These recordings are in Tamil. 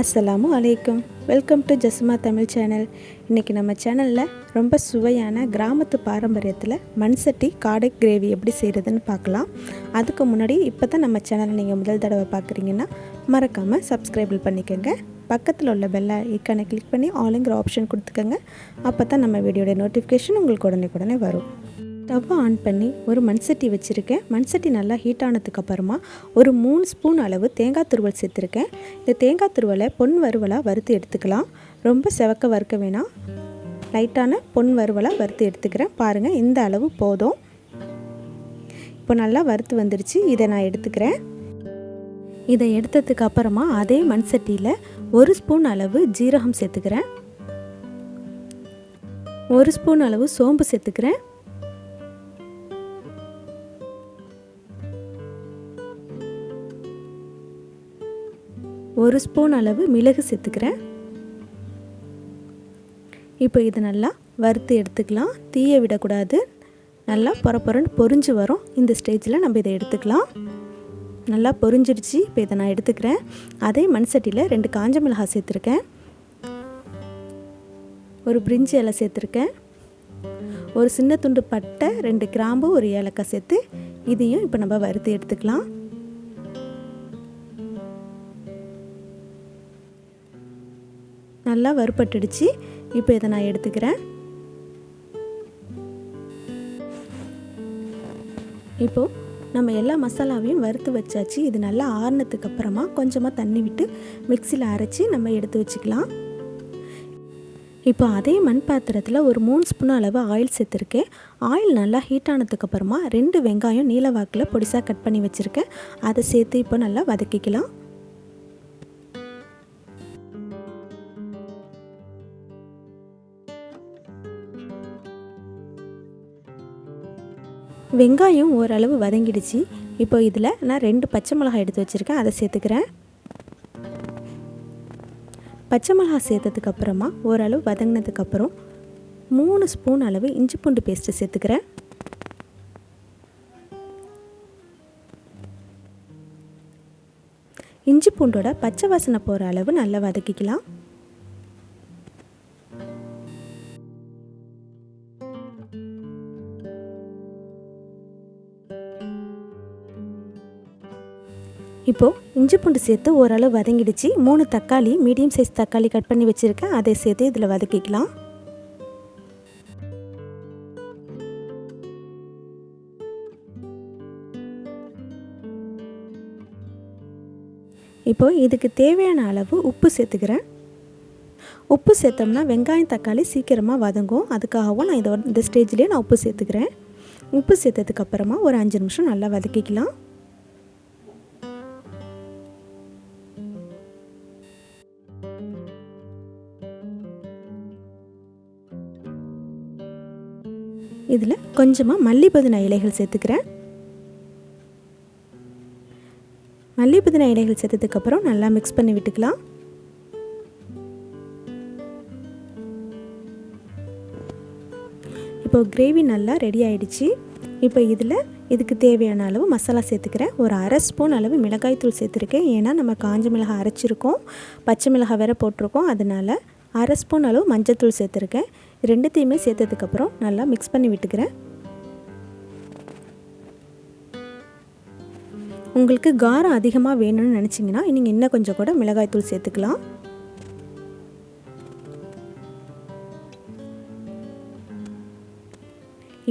அஸ்ஸலாமு அலைக்கும். Welcome to Jasma Tamil channel இன்றைக்கி நம்ம சேனலில் ரொம்ப சுவையான கிராமத்து பாரம்பரியத்தில் மண்சட்டி காடை கிரேவி எப்படி செய்கிறதுன்னு பார்க்கலாம். அதுக்கு முன்னாடி இப்போ தான் நம்ம சேனலை நீங்கள் முதல் தடவை பார்க்குறீங்கன்னா மறக்காமல் சப்ஸ்கிரைபிள் பண்ணிக்கோங்க. பக்கத்தில் உள்ள பெல் ஐக்கானை கிளிக் பண்ணி ஆளுங்கிற ஆப்ஷன் கொடுத்துக்கோங்க. அப்போ தான் நம்ம வீடியோட நோட்டிஃபிகேஷன் உங்களுக்கு உடனே உடனே வரும். ஸ்டவ்வை ஆன் பண்ணி ஒரு மண் சட்டி வச்சுருக்கேன். மண் சட்டி நல்லா ஹீட் ஆனதுக்கப்புறமா ஒரு மூணு ஸ்பூன் அளவு தேங்காய் துருவல் சேர்த்துருக்கேன். இந்த தேங்காய் துருவலை பொன் வறுவலாக வறுத்து எடுத்துக்கலாம். ரொம்ப செவக்க வறுக்க வேணாம். லைட்டான பொன் வறுவலாக வறுத்து எடுத்துக்கிறேன். பாருங்கள் இந்த அளவு போதும். இப்போ நல்லா வறுத்து வந்துருச்சு. இதை நான் எடுத்துக்கிறேன். இதை எடுத்ததுக்கு அப்புறமா அதே மண் சட்டியில் ஒரு ஸ்பூன் அளவு ஜீரகம் சேர்த்துக்கிறேன். ஒரு ஸ்பூன் அளவு சோம்பு சேர்த்துக்கிறேன். ஒரு ஸ்பூன் அளவு மிளகு சேர்த்துக்கிறேன். இப்போ இது நல்லா வறுத்து எடுத்துக்கலாம். தீயை விடக்கூடாது. நல்லா பொறப்பொறன்னு பொரிஞ்சு வரும். இந்த ஸ்டேஜில் நம்ம இதை எடுத்துக்கலாம். நல்லா பொறிஞ்சிருச்சு இப்போ இதை நான் எடுத்துக்கிறேன். அதே மண் சட்டியில் ரெண்டு காஞ்ச மிளகாய் சேர்த்துருக்கேன். ஒரு பிரிஞ்சி இலை சேர்த்துருக்கேன். ஒரு சின்ன துண்டு பட்டை ரெண்டு கிராம்பு ஒரு ஏலக்காய் சேர்த்து இதையும் இப்போ நம்ம வறுத்து எடுத்துக்கலாம். நல்லா வறுபட்டுடுச்சு. இப்போ இதை நான் எடுத்துக்கிறேன். இப்போது நம்ம எல்லா மசாலாவையும் வறுத்து வச்சாச்சு. இது நல்லா ஆறுனதுக்கு அப்புறமா கொஞ்சமாக தண்ணி விட்டு மிக்சியில் அரைச்சி நம்ம எடுத்து வச்சுக்கலாம். இப்போ அதே மண் பாத்திரத்தில் ஒரு மூணு ஸ்பூன் அளவு ஆயில் சேர்த்துருக்கேன். ஆயில் நல்லா ஹீட் ஆனதுக்கப்புறமா ரெண்டு வெங்காயம் நீல வாக்கில் பொடிசாக கட் பண்ணி வச்சுருக்கேன். அதை சேர்த்து இப்போ நல்லா வதக்கிக்கலாம். வெங்காயம் ஓரளவு வதங்கிடுச்சு. இப்போ இதில் நான் ரெண்டு பச்சை மிளகாய் எடுத்து வச்சுருக்கேன். அதை சேர்த்துக்கிறேன். பச்சை மிளகாய் சேர்த்ததுக்கப்புறமா ஓரளவு வதங்கினதுக்கப்புறம் மூணு ஸ்பூன் அளவு இஞ்சி பூண்டு பேஸ்ட்டு சேர்த்துக்கிறேன். இஞ்சி பூண்டோட பச்சை வாசனை போகிற அளவு நல்லா வதக்கிக்கலாம். இப்போது இஞ்சி பூண்டு சேர்த்து ஓரளவு வதங்கிடுச்சு. மூணு தக்காளி மீடியம் சைஸ் தக்காளி கட் பண்ணி வச்சுருக்கேன். அதை சேர்த்து இதில் வதக்கிக்கலாம். இப்போது இதுக்கு தேவையான அளவு உப்பு சேர்த்துக்கிறேன். உப்பு சேர்த்தோம்னா வெங்காயம் தக்காளி சீக்கிரமாக வதங்கும். அதுக்காகவும் நான் இதோட இந்த ஸ்டேஜ்லேயே நான் உப்பு சேர்த்துக்கிறேன். உப்பு சேர்த்ததுக்கப்புறமா ஒரு அஞ்சு நிமிஷம் நல்லா வதக்கிக்கலாம். இதில் கொஞ்சமாக மல்லிபுதினா இலைகள் சேர்த்துக்கிறேன். மல்லிபுதினா இலைகள் சேர்த்ததுக்கப்புறம் நல்லா மிக்ஸ் பண்ணி விட்டுக்கலாம். இப்போ கிரேவி நல்லா ரெடி ஆகிடுச்சி இப்போ இதில் இதுக்கு தேவையான அளவு மசாலா சேர்த்துக்கிறேன். ஒரு அரை ஸ்பூன் அளவு மிளகாய் தூள் சேர்த்துருக்கேன். ஏன்னா நம்ம காஞ்ச மிளகாய் அரைச்சிருக்கோம். பச்சை மிளகாய் வேற போட்டிருக்கோம். அதனால் அரை ஸ்பூன் அளவு மஞ்சத்தூள் சேர்த்துருக்கேன். ரெண்டுத்தையுமே சேர்த்ததுக்கப்புறம் நல்லா மிக்ஸ் பண்ணி விட்டுக்கிறேன். உங்களுக்கு காரம் அதிகமாக வேணும்னு நினச்சிங்கன்னா நீங்கள் இன்னும் கொஞ்சம் கூட மிளகாய்த்தூள் சேர்த்துக்கலாம்.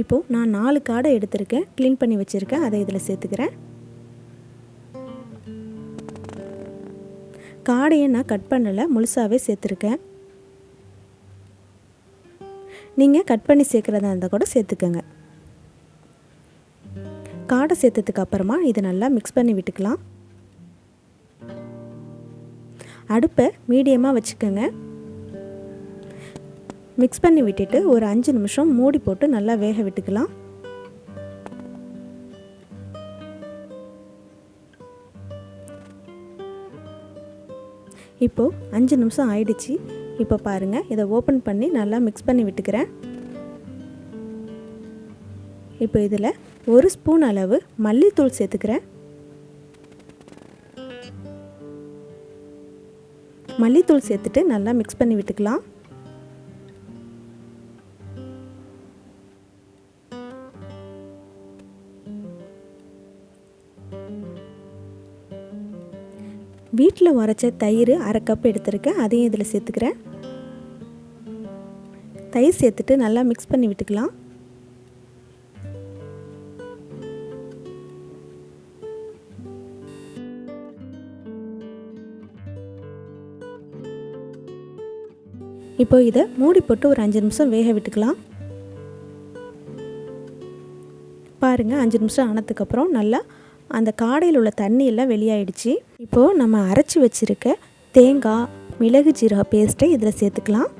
இப்போது நான் நாலு காடை எடுத்திருக்கேன். க்ளீன் பண்ணி வச்சுருக்கேன். அதை இதில் சேர்த்துக்கிறேன். காடையை நான் கட் பண்ணலை. முழுசாகவே சேர்த்துருக்கேன். நீங்கள் கட் பண்ணி சேர்க்குறதா இருந்தால் கூட சேர்த்துக்கோங்க. காடை சேர்த்ததுக்கு அப்புறமா இதை நல்லா மிக்ஸ் பண்ணி விட்டுக்கலாம். அடுப்பை மீடியமாக வச்சுக்கோங்க. மிக்ஸ் பண்ணி விட்டுட்டு ஒரு அஞ்சு நிமிஷம் மூடி போட்டு நல்லா வேக விட்டுக்கலாம். இப்போது அஞ்சு நிமிஷம் ஆயிடுச்சு. இப்போ பாருங்கள் இதை ஓப்பன் பண்ணி நல்லா மிக்ஸ் பண்ணி விட்டுக்கிறேன். இப்போ இதில் ஒரு ஸ்பூன் அளவு மல்லித்தூள் சேர்த்துக்கிறேன். மல்லித்தூள் சேர்த்துட்டு நல்லா மிக்ஸ் பண்ணி விட்டுக்கலாம். வீட்டில் உரைச்ச தயிர் அரை கப் எடுத்திருக்கேன் அதையும் இதில் சேர்த்துக்கிறேன். தயிர் சேர்த்துட்டு நல்லா மிக்ஸ் பண்ணி விட்டுக்கலாம். இப்போ இதை மூடி போட்டு ஒரு அஞ்சு நிமிஷம் வேக விட்டுக்கலாம். பாருங்கள் அஞ்சு நிமிஷம் ஆனதுக்கப்புறம் நல்லா அந்த காடையில் உள்ள தண்ணி எல்லாம் வெளியாயிடுச்சு. இப்போது நம்ம அரைச்சி வச்சுருக்க தேங்காய் மிளகு ஜீரக பேஸ்ட்டை இதில் சேர்த்துக்கலாம்.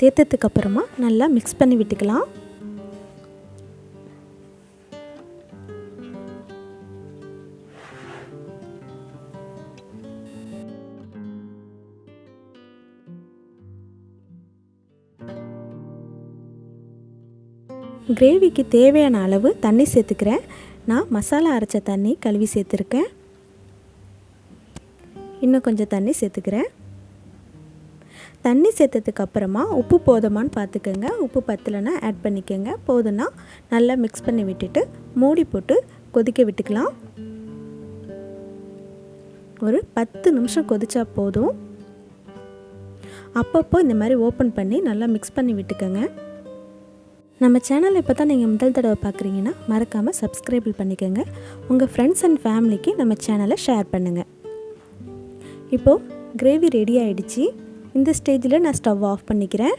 சேர்த்ததுக்கப்புறமா நல்லா மிக்ஸ் பண்ணி விட்டுக்கலாம். கிரேவிக்கு தேவையான அளவு தண்ணி சேர்த்துக்கிறேன். நான் மசாலா அரைச்ச தண்ணி கழுவி சேர்த்துருக்கேன். இன்னும் கொஞ்சம் தண்ணி சேர்த்துக்கிறேன். தண்ணி சேர்த்ததுக்கு அப்புறமா உப்பு போதுமான்னு பார்த்துக்கோங்க உப்பு பத்தலைன்னா ஆட் பண்ணிக்கோங்க. போதும்னா நல்லா மிக்ஸ் பண்ணி விட்டுட்டு மூடி போட்டு கொதிக்க விட்டுக்கலாம். ஒரு பத்து நிமிஷம் கொதிச்சா போதும். அப்பப்போ இந்த மாதிரி ஓப்பன் பண்ணி நல்லா மிக்ஸ் பண்ணி விட்டுக்கோங்க. நம்ம சேனல் இப்போ தான் நீங்கள் முதல் தடவை பார்க்குறீங்கன்னா மறக்காமல் சப்ஸ்கிரைபிள் பண்ணிக்கோங்க. உங்கள் ஃப்ரெண்ட்ஸ் அண்ட் ஃபேமிலிக்கு நம்ம சேனலை ஷேர் பண்ணுங்கள் இப்போது கிரேவி ரெடி ஆகிடுச்சு இந்த ஸ்டேஜில் நான் ஸ்டவ் ஆஃப் பண்ணிக்கிறேன்.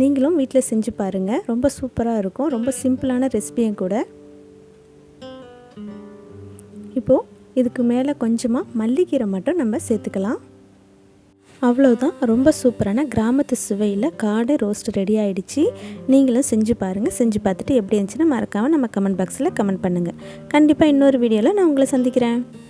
நீங்களும் வீட்டில் செஞ்சு பாருங்கள் ரொம்ப சூப்பராக இருக்கும். ரொம்ப சிம்பிளான ரெசிபியும் கூட. இப்போது இதுக்கு மேலே கொஞ்சமாக மல்லிக்கீரை மட்டும் நம்ம சேர்த்துக்கலாம். அவ்வளோதான் ரொம்ப சூப்பரான கிராமத்து சுவையில் காடை ரோஸ்ட் ரெடி ஆகிடுச்சு நீங்களும் செஞ்சு பாருங்கள் செஞ்சு பார்த்துட்டு எப்படி இருந்துச்சுன்னு மறக்காமல் நம்ம கமெண்ட் பாக்ஸில் கமெண்ட் பண்ணுங்கள் கண்டிப்பாக இன்னொரு வீடியோவில் நான் உங்களை சந்திக்கிறேன்.